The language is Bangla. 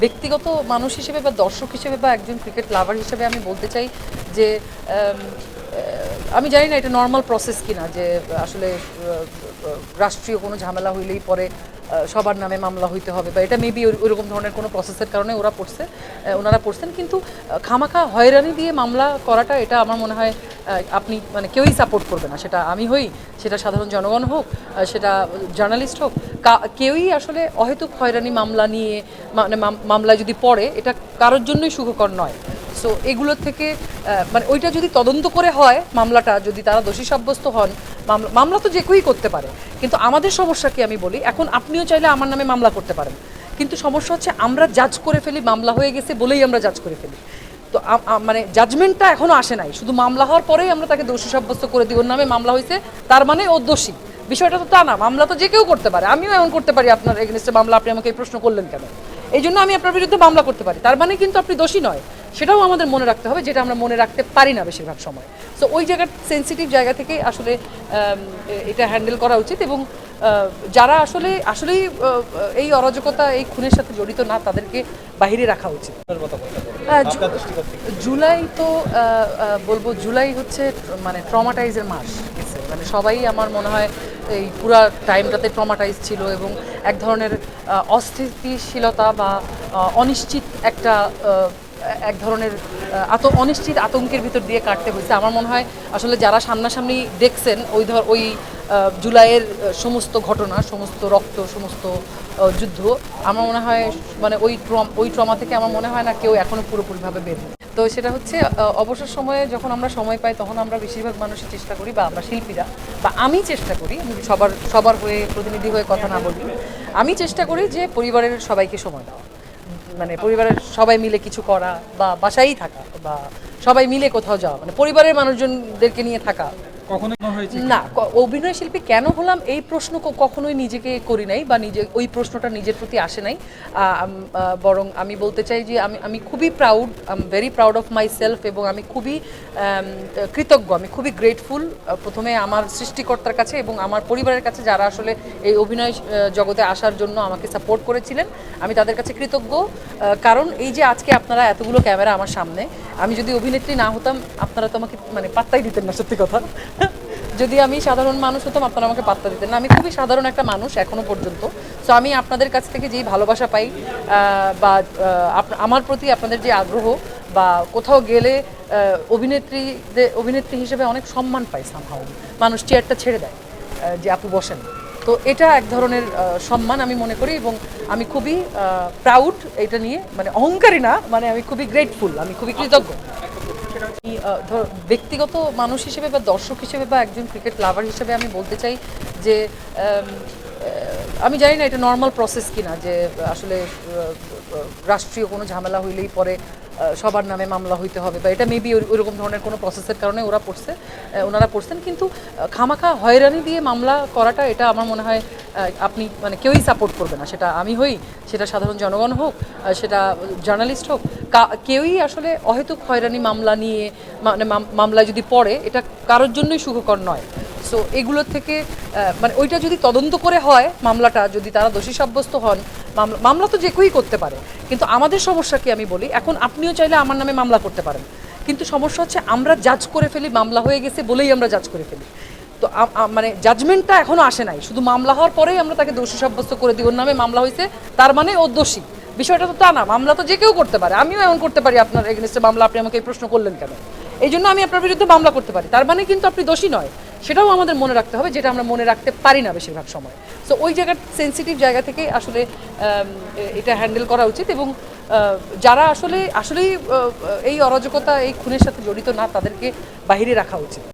ব্যক্তিগত মানুষ হিসেবে বা দর্শক হিসেবে বা একজন ক্রিকেট লাভার হিসেবে আমি বলতে চাই যে আমি জানি না এটা নর্মাল প্রসেস কিনা যে আসলে রাষ্ট্রীয় কোনো ঝামেলা হইলেই পরে সবার নামে মামলা হইতে হবে বা এটা মেবি ওইরকম ধরনের কোনো প্রসেসের কারণে ওরা পড়ছে ওনারা পড়ছেন, কিন্তু খামাখা হয়রানি দিয়ে মামলা করাটা এটা আমার মনে হয় আপনি মানে কেউই সাপোর্ট করবে না। সেটা আমি হই, সেটা সাধারণ জনগণ হোক সেটা জার্নালিস্ট হোক কেউই আসলে অহেতুক হয়রানি মামলা নিয়ে মানে মাম- মামলায় যদি পড়ে, এটা কারোর জন্যই সুখকর নয়। সো এগুলোর থেকে মানে ওইটা যদি তদন্ত করে হয়, মামলাটা যদি তারা দোষী সাব্যস্ত হন মামলা মামলা তো যে কেউই করতে পারে। কিন্তু আমাদের সমস্যা কি আমি বলি, এখন আপনিও চাইলে আমার নামে মামলা করতে পারেন। কিন্তু সমস্যা হচ্ছে আমরা জাজ করে ফেলি, মামলা হয়ে গেছে বলেই আমরা জাজ করে ফেলি। তো মানে জাজমেন্টটা এখনও আসে নাই। শুধু মামলা হওয়ার পরেই আমরা তাকে দোষী সাব্যস্ত করে দিই। ওর নামে মামলা হয়েছে, তার মানে ও দোষী। বিষয়টা তো তা না মামলা তো যে কেউ করতে পারে। আমিও এমন করতে পারি আপনার এগেনস্টে মামলা আপনি আমাকে এই প্রশ্ন করলেন কেন? এই জন্য আমি আপনার বিরুদ্ধে মামলা করতে পারি। তার মানে কিন্তু আপনি দোষী নয়। সেটাও আমাদের মনে রাখতে হবে যেটা আমরা মনে রাখতে পারি না বেশিরভাগ সময়। সো ওই জায়গার সেন্সিটিভ জায়গা থেকে আসলে এটা হ্যান্ডেল করা উচিত এবং যারা আসলে আসলেই এই অরাজকতা এই খুনের সাথে জড়িত না তাদেরকে বাহিরে রাখা উচিত। জুলাই তো বলব জুলাই হচ্ছে মানে ট্রমাটাইজের মাস। মানে সবাই আমার মনে হয় এই পুরা টাইমটাতে ট্রমাটাইজ ছিল এবং এক ধরনের অস্থিতিশীলতা বা অনিশ্চিত একটা এক ধরনের আত, অনিশ্চিত আতঙ্কের ভিতর দিয়ে কাটতে হয়েছে আমার মনে হয় আসলে যারা সামনাসামনি দেখছেন, ওই ধর, ওই জুলাইয়ের সমস্ত ঘটনা, সমস্ত রক্ত, সমস্ত যুদ্ধ, আমার মনে হয় মানে ওই ট্রম, ওই ট্রমা থেকে আমার মনে হয় না কেউ এখনও পুরোপুরিভাবে বের। তো সেটা হচ্ছে অবসর সময়ে যখন আমরা সময় পাই, তখন আমরা বেশিরভাগ মানুষই চেষ্টা করি, বা আমরা শিল্পীরা, বা আমি চেষ্টা করি সবার সবার হয়ে, প্রতিনিধি হয়ে কথা না বলি, আমি চেষ্টা করি যে পরিবারের সবাইকে সময় দেওয়া। মানে পরিবারের সবাই মিলে কিছু করা, বা বাসায়ই থাকা, বা সবাই মিলে কোথাও যাওয়া মানে পরিবারের মানুষজনদেরকে নিয়ে থাকা। কখনো হয়েছে না অভিনয় শিল্পী কেন হলাম এই প্রশ্ন কখনোই নিজেকে করি নাই বা নিজে ওই প্রশ্নটা নিজের প্রতি আসে নাই। আম, বরং আমি বলতে চাই যে আমি আমি খুবই proud I am very proud of my self এবং আমি খুবই কৃতজ্ঞ আমি খুবই গ্রেটফুল প্রথমে আমার সৃষ্টিকর্তার কাছে এবং আমার পরিবারের কাছে যারা আসলে এই অভিনয় জগতে আসার জন্য আমাকে সাপোর্ট করেছিলেন আমি তাদের কাছে কৃতজ্ঞ। কারণ এই যে আজকে আপনারা এতগুলো ক্যামেরা আমার সামনে আমি যদি অভিনেত্রী না হতাম আপনারা তো আমাকে মানে পাত্তাই দিতেন না সত্যি কথা। যদি আমি সাধারণ মানুষ হতাম, আপনারা আমাকে পাত্তা দিতেন না। আমি খুবই সাধারণ একটা মানুষ এখনও পর্যন্ত। সো আমি আপনাদের কাছ থেকে যেই ভালোবাসা পাই বা আমার প্রতি আপনাদের যে আগ্রহ, বা কোথাও গেলে অভিনেত্রীদের অভিনেত্রী হিসেবে অনেক সম্মান পাই সামহাও মানুষ চেয়ারটা ছেড়ে দেয় যে আপু বসেন। তো এটা এক ধরনের সম্মান আমি মনে করি এবং আমি খুবই প্রাউড এটা নিয়ে। মানে অহংকারী না মানে আমি খুবই গ্রেটফুল আমি খুবই কৃতজ্ঞ। ধর, ব্যক্তিগত মানুষ হিসেবে বা দর্শক হিসেবে বা একজন ক্রিকেট লাভার হিসেবে আমি বলতে চাই যে আমি জানি না এটা নর্মাল প্রসেস কিনা যে, আসলে রাষ্ট্রীয় কোনো ঝামেলা হইলেই পরে সবার নামে মামলা হইতে হবে বা এটা মেবি ওইরকম ধরনের কোনো প্রসেসের কারণে ওরা পড়ছে ওনারা পড়ছেন, কিন্তু খামাখা হয়রানি দিয়ে মামলা করাটা এটা আমার মনে হয় আপনি মানে কেউই সাপোর্ট করবে না। সেটা আমি হই, সেটা সাধারণ জনগণ হোক সেটা জার্নালিস্ট হোক কেউই আসলে অহেতুক হয়রানি মামলা নিয়ে মানে মাম- মামলায় যদি পড়ে, এটা কারোর জন্যই সুখকর নয়। সো এগুলোর থেকে মানে ওইটা যদি তদন্ত করে হয় মামলাটা, যদি তারা দোষী সাব্যস্ত হন মামলা মামলা তো যে কেউই করতে পারে। কিন্তু আমাদের সমস্যা কি আমি বলি, এখন আপনিও চাইলে আমার নামে মামলা করতে পারেন। কিন্তু সমস্যা হচ্ছে আমরা জাজ করে ফেলি, মামলা হয়ে গেছে বলেই আমরা জাজ করে ফেলি। তো মানে জাজমেন্টটা এখনও আসে নাই। শুধু মামলা হওয়ার পরেই আমরা তাকে দোষী সাব্যস্ত করে দিই। ওর নামে মামলা হয়েছে, তার মানে ও দোষী। বিষয়টা তো তা না, মামলা তো যে কেউ করতে পারে। আমিও এমন করতে পারি আপনার এগেনস্টে মামলা, আপনি আমাকে এই প্রশ্ন করলেন কেন? এই জন্য আমি আপনার বিরুদ্ধে মামলা করতে পারি। তার মানে কিন্তু আপনি দোষী নয়। সেটাও আমাদের মনে রাখতে হবে, যেটা আমরা মনে রাখতে পারি না বেশিরভাগ সময়। সো ওই জায়গার সেন্সিটিভ জায়গা থেকে আসলে এটা হ্যান্ডেল করা উচিত এবং যারা আসলে, আসলেই এই অরাজকতা, এই খুনের সাথে জড়িত না, তাদেরকে বাহিরে রাখা উচিত।